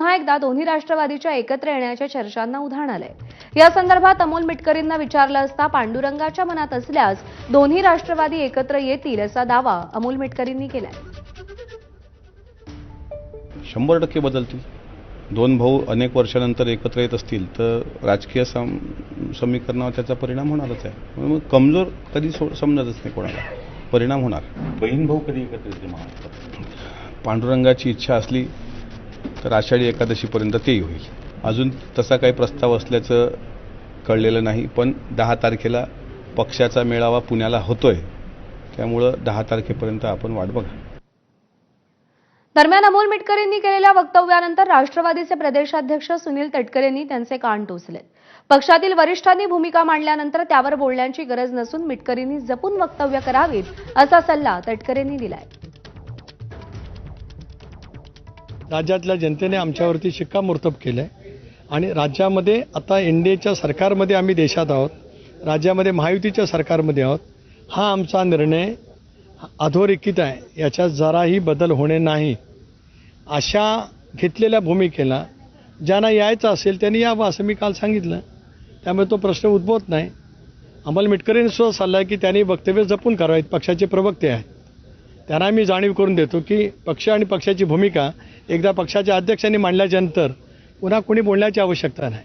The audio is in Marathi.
पुन्हा एकदा दोन्ही राष्ट्रवादीच्या एकत्र येण्याच्या चर्चांना उधाण आलंय. या संदर्भात अमोल मिटकरींना विचारलं असता पांडुरंगाच्या मनात असल्यास दोन्ही राष्ट्रवादी एकत्र येतील असा दावा अमोल मिटकरींनी केलाय. शंभर टक्के बदलतील. दोन भाऊ अनेक वर्षानंतर एकत्र येत असतील तर राजकीय सम समीकरणावर त्याचा परिणाम होणारच आहे. मग कमजोर कधी सो समजतच नाही कोणाला. परिणाम होणार. बहीण भाऊ कधी एकत्र महाराष्ट्रात पांडुरंगाची इच्छा असली तर आषाढी एकादशीपर्यंत तेही होईल. अजून तसा काही प्रस्ताव असल्याचं कळलेलं नाही पण दहा तारखेला पक्षाचा मेळावा पुण्याला होतोय. त्यामुळं दहा तारखेपर्यंत आपण वाट बघा. दरम्यान अमोल मिटकरींनी केलेल्या वक्तव्यानंतर राष्ट्रवादीचे प्रदेशाध्यक्ष सुनील तटकरेंनी त्यांचे कान टोचलेत. पक्षातील वरिष्ठांनी भूमिका मांडल्यानंतर त्यावर बोलण्याची गरज नसून मिटकरींनी जपून वक्तव्य करावीत असा सल्ला तटकरेंनी दिलाय. राज्यातल्या जनतेने आमच्यावरती शिक्कामोर्तब केलं आहे आणि राज्यामध्ये आता एन डी एच्या सरकारमध्ये आम्ही देशात आहोत राज्यामध्ये महायुतीच्या सरकारमध्ये आहोत हा आमचा निर्णय अधोरेखित आहे. याच्यात जराही बदल होणे नाही. अशा घेतलेल्या भूमिकेला ज्यांना यायचं असेल त्यांनी यावं असं मी काल सांगितलं. त्यामुळे तो प्रश्न उद्भवत नाही. अमल मिटकरींनी सुद्धा सल्ला आहे की त्यांनी वक्तव्य जपून करावेत पक्षाचे प्रवक्ते आहेत. त्यांना मी जाणीव करून देतो की पक्ष आणि पक्षाची भूमिका एकदा पक्षाच्या अध्यक्षांनी मांडल्याच्यानंतर पुन्हा कोणी बोलण्याची आवश्यकता नाही.